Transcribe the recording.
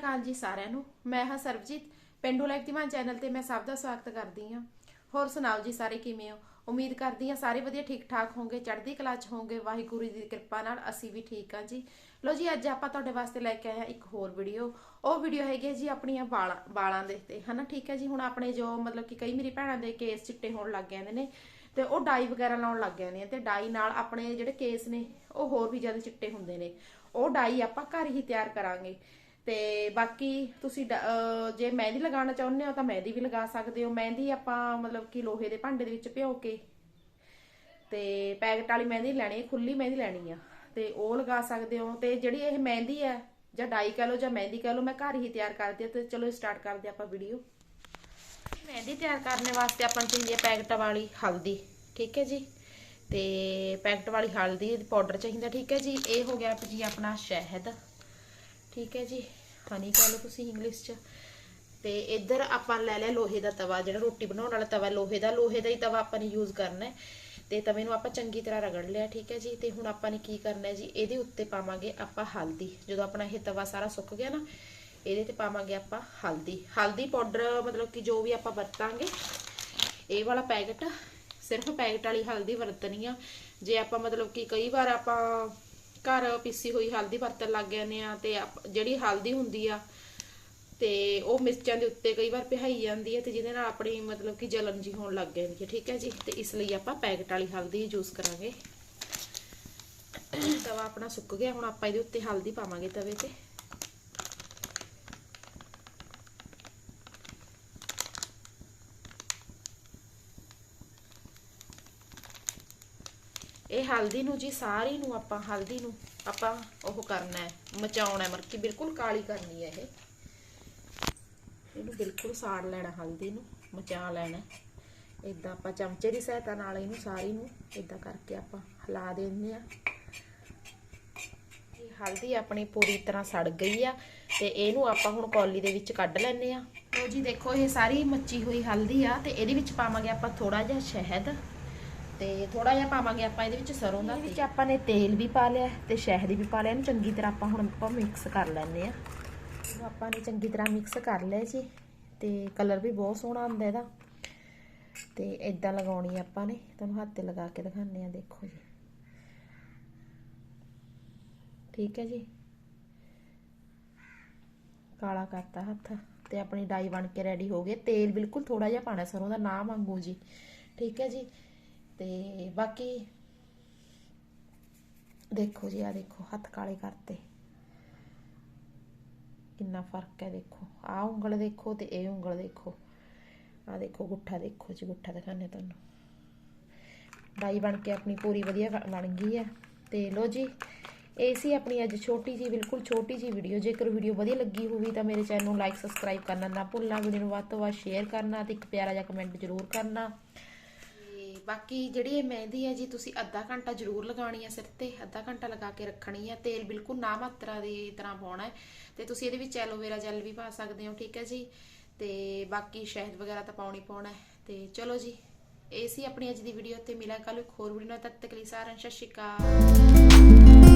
ਜੀ ਸਾਰਿਆਂ ਨੂੰ। ਮੈਂ ਹਾਂ ਸਰਬਜੀਤ। ਪਿੰਡੂ ਲਾਈਫ ਦੀ ਚੈਨਲ ਤੇ ਮੈਂ ਸਭ ਦਾ ਸਵਾਗਤ ਕਰਦੀ ਹਾਂ। ਹੋਰ ਸੁਣਾਓ ਜੀ ਸਾਰੇ ਕਿਵੇਂ ਹੋ? ਉਮੀਦ ਕਰਦੀ ਹਾਂ ਸਾਰੇ ਵਧੀਆ ਠੀਕ ਠਾਕ ਹੋਵੋਗੇ ਚੜ੍ਹਦੀ ਕਲਾ ਚ ਹੋਵੋਗੇ ਵਾਹਿਗੁਰੂ ਦੀ ਕਿਰਪਾ ਨਾਲ ਅਸੀਂ ਵੀ ਠੀਕ ਹਾਂ ਜੀ। ਲੋ ਜੀ, ਅੱਜ ਆਪਾਂ ਤੁਹਾਡੇ ਵਾਸਤੇ ਲੈ ਕੇ ਆਏ ਹਾਂ ਇੱਕ ਹੋਰ ਵੀਡੀਓ। ਉਹ ਵੀਡੀਓ ਹੈਗੀ ਹੈ ਜੀ ਆਪਣੀਆਂ ਵਾਲਾਂ ਵਾਲਾਂ ਦੇ ਤੇ ਹਨਾ? ਠੀਕ ਹੈ ਜੀ? ਹੁਣ ਆਪਣੇ ਜੋ ਮਤਲਬ ਕਿ ਕਈ ਮੇਰੀ ਭੈਣਾਂ ਦੇ ਕੇਸ ਚਿੱਟੇ ਹੋਣ ਲੱਗ ਜਾਂਦੇ ਨੇ ਤੇ ਉਹ ਡਾਈ ਵਗੈਰਾ ਲਾਉਣ ਲੱਗ ਜਾਂਦੇ ਆ ਤੇ ਡਾਈ ਨਾਲ ਆਪਣੇ ਜਿਹੜੇ ਕੇਸ ਨੇ, ਉਹ ਹੋਰ ਵੀ ਜ਼ਿਆਦਾ ਚਿੱਟੇ ਹੁੰਦੇ ਨੇ। ਉਹ ਡਾਈ ਆਪਾਂ ਘਰ ਹੀ ਤਿਆਰ ਕਰਾਂਗੇ। ਤੇ ਬਾਕੀ ਤੁਸੀਂ ਡ- ਜੇ ਮਹਿੰਦੀ ਲਗਾਉਣਾ ਚਾਹੁੰਦੇ ਹੋ ਤਾਂ ਮਹਿੰਦੀ ਵੀ ਲਗਾ ਸਕਦੇ ਹੋ। ਮਹਿੰਦੀ ਆਪਾਂ ਮਤਲਬ ਕਿ ਲੋਹੇ ਦੇ ਭਾਂਡੇ ਦੇ ਵਿੱਚ ਭਿਓ ਕੇ ਤੇ ਪੈਕਟ ਵਾਲੀ ਮਹਿੰਦੀ ਲੈਣੀ ਹੈ ਖੁੱਲੀ ਮਹਿੰਦੀ ਲੈਣੀ ਆ। ਤੇ ਉਹ ਲਗਾ ਸਕਦੇ ਹੋ। ਤੇ ਜਿਹੜੀ ਇਹ ਮਹਿੰਦੀ ਹੈ, ਜਾਂ ਡਾਈ ਕਹ ਲਓ, ਜਾਂ ਮਹਿੰਦੀ ਕਹ ਲਓ, ਮੈਂ ਘਰ ਹੀ ਤਿਆਰ ਕਰਦੀ ਹਾਂ ਤੇ ਚਲੋ ਸਟਾਰਟ ਕਰਦੇ ਹਾਂ ਆਪਾਂ ਵੀਡੀਓ ਮਹਿੰਦੀ ਤਿਆਰ ਕਰਨ ਵਾਸਤੇ ਆਪਾਂ ਨੂੰ ਚਾਹੀਦੀ ਹੈ ਪੈਕਟ ਵਾਲੀ ਹਲਦੀ, ਠੀਕ ਹੈ ਜੀ? ਤੇ ਪੈਕਟ ਵਾਲੀ ਹਲਦੀ ਪਾਊਡਰ ਚਾਹੀਦਾ, ਠੀਕ ਹੈ ਜੀ? ਇਹ ਹੋ ਗਿਆ ਜੀ ਆਪਣਾ ਸ਼ਹਿਦ। ਠੀਕ ਹੈ ਜੀ। ਹਨੀ ਕਹ ਲਓ ਤੁਸੀਂ ਇੰਗਲਿਸ਼ ਚ। ਤੇ ਇੱਧਰ ਆਪਾਂ ਲੈ ਲਿਆ ਲੋਹੇ ਦਾ ਤਵਾ, ਜਿਹੜਾ ਰੋਟੀ ਬਣਾਉਣ ਵਾਲਾ ਤਵਾ, ਲੋਹੇ ਦਾ। ਲੋਹੇ ਦਾ ਹੀ ਤਵਾ ਆਪਾਂ ਨੇ ਯੂਜ਼ ਕਰਨਾ ਹੈ। ਤੇ ਤਵੇ ਨੂੰ ਆਪਾਂ ਚੰਗੀ ਤਰ੍ਹਾਂ ਰਗੜ ਲਿਆ, ਠੀਕ ਹੈ ਜੀ। ਤੇ ਹੁਣ ਆਪਾਂ ਨੇ ਕੀ ਕਰਨਾ ਹੈ ਜੀ, ਇਹਦੇ ਉੱਤੇ ਪਾਵਾਂਗੇ ਆਪਾਂ ਹਲਦੀ। ਜਦੋਂ ਆਪਣਾ ਇਹ ਤਵਾ ਸਾਰਾ ਸੁੱਕ ਗਿਆ ਨਾ, ਇਹਦੇ ਤੇ ਪਾਵਾਂਗੇ ਆਪਾਂ ਹਲਦੀ। ਹਲਦੀ ਪਾਊਡਰ ਮਤਲਬ ਕਿ ਜੋ ਵੀ ਆਪਾਂ ਵਰਤਾਂਗੇ, ਇਹ ਵਾਲਾ ਪੈਕਟ, ਸਿਰਫ ਪੈਕਟ ਵਾਲੀ ਹਲਦੀ ਵਰਤਣੀ ਆ। ਜੇ ਆਪਾਂ ਮਤਲਬ ਕਿ ਕਈ ਵਾਰ ਆਪਾਂ ਘਰ ਪੀਸੀ ਹੋਈ ਹਲਦੀ ਵਰਤਣ ਲੱਗ ਜਾਂਦੇ ਆ ਤੇ ਜਿਹੜੀ ਹਲਦੀ ਹੁੰਦੀ ਆ ਤੇ ਉਹ ਮਿਰਚਾਂ ਦੇ ਉੱਤੇ ਕਈ ਵਾਰ ਪਿਹਾਈ ਜਾਂਦੀ ਹੈ ਤੇ ਜਿਹਦੇ ਨਾਲ ਆਪਣੀ ਮਤਲਬ ਕਿ ਜਲਨ ਜੀ ਹੋਣ ਲੱਗ ਜਾਂਦੀ ਹੈ ਠੀਕ ਹੈ ਜੀ? ਤੇ ਇਸ ਲਈ ਆਪਾਂ ਪੈਕਟ ਵਾਲੀ ਹਲਦੀ ਯੂਜ਼ ਕਰਾਂਗੇ। ਤਵਾ ਆਪਣਾ ਸੁੱਕ ਗਿਆ, ਹੁਣ ਆਪਾਂ ਇਹਦੇ ਉੱਤੇ ਹਲਦੀ ਪਾਵਾਂਗੇ ਤਵੇ ਤੇ। ਇਹ ਹਲਦੀ ਨੂੰ ਜੀ, ਸਾਰੀ ਨੂੰ ਆਪਾਂ, ਹਲਦੀ ਨੂੰ ਆਪਾਂ ਉਹ ਕਰਨਾ ਹੈ, ਮਚਾਉਣਾ ਹੈ, ਮਤਲਬ ਕਿ ਬਿਲਕੁਲ ਕਾਲੀ ਕਰਨੀ ਹੈ ਇਹ। ਇਹਨੂੰ ਬਿਲਕੁਲ ਸਾੜ ਲੈਣਾ, ਹਲਦੀ ਨੂੰ ਮਚਾ ਲੈਣਾ ਇਦਾਂ ਆਪਾਂ ਚਮਚੇ ਦੀ ਸਹਾਇਤਾ ਨਾਲ ਇਹਨੂੰ ਸਾਰੀ ਨੂੰ ਇਦਾਂ ਕਰਕੇ ਆਪਾਂ ਹਿਲਾ ਦਿੰਦੇ ਆ ਇਹ ਹਲਦੀ ਆਪਣੀ ਪੂਰੀ ਤਰ੍ਹਾਂ ਸੜ ਗਈ ਆ ਤੇ ਇਹਨੂੰ ਆਪਾਂ ਹੁਣ ਕੌਲੀ ਦੇ ਵਿੱਚ ਕੱਢ ਲੈਣੇ ਆ ਲੋ ਜੀ, ਦੇਖੋ ਇਹ ਸਾਰੀ ਮੱਚੀ ਹੋਈ ਹਲਦੀ ਆ ਤੇ ਇਹਦੇ ਵਿੱਚ ਪਾਵਾਂਗੇ ਆਪਾਂ ਥੋੜਾ ਜਿਹਾ ਸ਼ਹਿਦ। ਤੇ ਥੋੜਾ ਜਿਹਾ ਪਾਵਾਂਗੇ ਆਪਾਂ ਇਹਦੇ ਵਿੱਚ ਸਰੋਂ ਦਾ ਵਿੱਚ ਆਪਾਂ ਨੇ ਤੇਲ ਵੀ ਪਾ ਲਿਆ ਤੇ ਸ਼ਹਿਦ ਵੀ ਪਾ ਲਿਆ ਇਹਨੂੰ ਚੰਗੀ ਤਰ੍ਹਾਂ ਆਪਾਂ ਹੁਣ ਆਪਾਂ ਮਿਕਸ ਕਰ ਲੈਣੇ ਆ ਇਹਨੂੰ ਆਪਾਂ ਨੇ ਚੰਗੀ ਤਰ੍ਹਾਂ ਮਿਕਸ ਕਰ ਲਿਆ ਜੀ ਤੇ ਕਲਰ ਵੀ ਬਹੁਤ ਸੋਹਣਾ ਆਉਂਦਾ ਇਹਦਾ। ਤੇ ਇਦਾਂ ਲਗਾਉਣੀ ਆ ਆਪਾਂ ਨੇ ਤੁਹਾਨੂੰ ਹੱਥ ਤੇ ਲਗਾ ਕੇ ਦਿਖਾਉਂਦੇ ਆ ਦੇਖੋ ਜੀ। ਠੀਕ ਹੈ ਜੀ? ਕਾਲਾ ਕਰਤਾ ਹੱਥ ਤੇ ਆਪਣੀ ਡਾਈ ਬਣ ਕੇ ਰੈਡੀ ਹੋ ਗਏ। ਤੇਲ ਬਿਲਕੁਲ ਥੋੜਾ ਜਿਹਾ ਪਾਣਾ ਸਰੋਂ ਦਾ ਨਾ ਮੰਗੋ ਜੀ। ਠੀਕ ਹੈ ਜੀ? ਤੇ ਬਾਕੀ ਦੇਖੋ ਜੀ ਆ ਦੇਖੋ, ਹੱਥ ਕਾਲੇ ਕਰਤੇ। ਕਿੰਨਾ ਫ਼ਰਕ ਹੈ ਦੇਖੋ। ਆ ਉਂਗਲ ਦੇਖੋ ਤੇ ਇਹ ਉਂਗਲ ਦੇਖੋ। ਆ ਦੇਖੋ, ਗੁੱਠਾ ਦੇਖੋ ਜੀ, ਗੁੱਠਾ ਦਿਖਾਣੇ ਤੁਹਾਨੂੰ। ਡਾਈ ਬਣ ਕੇ ਆਪਣੀ ਪੂਰੀ ਵਧੀਆ ਬਣ ਗਈ ਹੈ। ਤੇ ਲੋ ਜੀ, ਇਹ ਸੀ ਆਪਣੀ ਅੱਜ ਛੋਟੀ ਜੀ ਬਿਲਕੁਲ ਛੋਟੀ ਜੀ ਵੀਡੀਓ। ਜੇਕਰ ਵੀਡੀਓ ਵਧੀਆ ਲੱਗੀ ਹੋਵੇ ਤਾਂ ਮੇਰੇ ਚੈਨਲ ਨੂੰ ਲਾਈਕ, ਸਬਸਕ੍ਰਾਈਬ ਕਰਨਾ ਨਾ ਭੁੱਲਣਾ। ਵੀਡੀਓ ਨੂੰ ਵੱਧ ਤੋਂ ਵੱਧ ਸ਼ੇਅਰ ਕਰਨਾ ਤੇ ਇੱਕ ਪਿਆਰਾ ਜਿਹਾ ਕਮੈਂਟ ਜ਼ਰੂਰ ਕਰਨਾ। ਬਾਕੀ ਜਿਹੜੀ ਇਹ ਮਹਿੰਦੀ ਹੈ ਜੀ, ਤੁਸੀਂ ਅੱਧਾ ਘੰਟਾ ਜ਼ਰੂਰ ਲਗਾਉਣੀ ਹੈ ਸਿਰ ਤੇ, ਅੱਧਾ ਘੰਟਾ ਲਗਾ ਕੇ ਰੱਖਣੀ ਹੈ। ਤੇਲ ਬਿਲਕੁਲ ਨਾ ਮਾਤਰਾ ਦੀ ਤਰ੍ਹਾਂ ਪਾਉਣਾ ਹੈ। ਤੇ ਤੁਸੀਂ ਇਹਦੇ ਵਿੱਚ ਐਲੋਵੇਰਾ ਜੈਲ ਵੀ ਪਾ ਸਕਦੇ ਹੋ, ਠੀਕ ਹੈ ਜੀ। ਤੇ ਬਾਕੀ ਸ਼ਹਿਦ ਵਗੈਰਾ ਤਾਂ ਪਾਉਣੀ ਪਾਉਣਾ ਤੇ ਚਲੋ ਜੀ, ਇਹ ਸੀ ਆਪਣੀ ਅੱਜ ਦੀ ਵੀਡੀਓ ਤੇ ਮਿਲਾਂ ਕੱਲ ਇੱਕ ਹੋਰ ਵੀਡੀਓ ਨਾਲ। ਤਦ ਤੱਕ ਲਈ ਸਾਰਿਆਂ ਨੂੰ ਸਤਿ ਸ਼੍ਰੀ ਅਕਾਲ।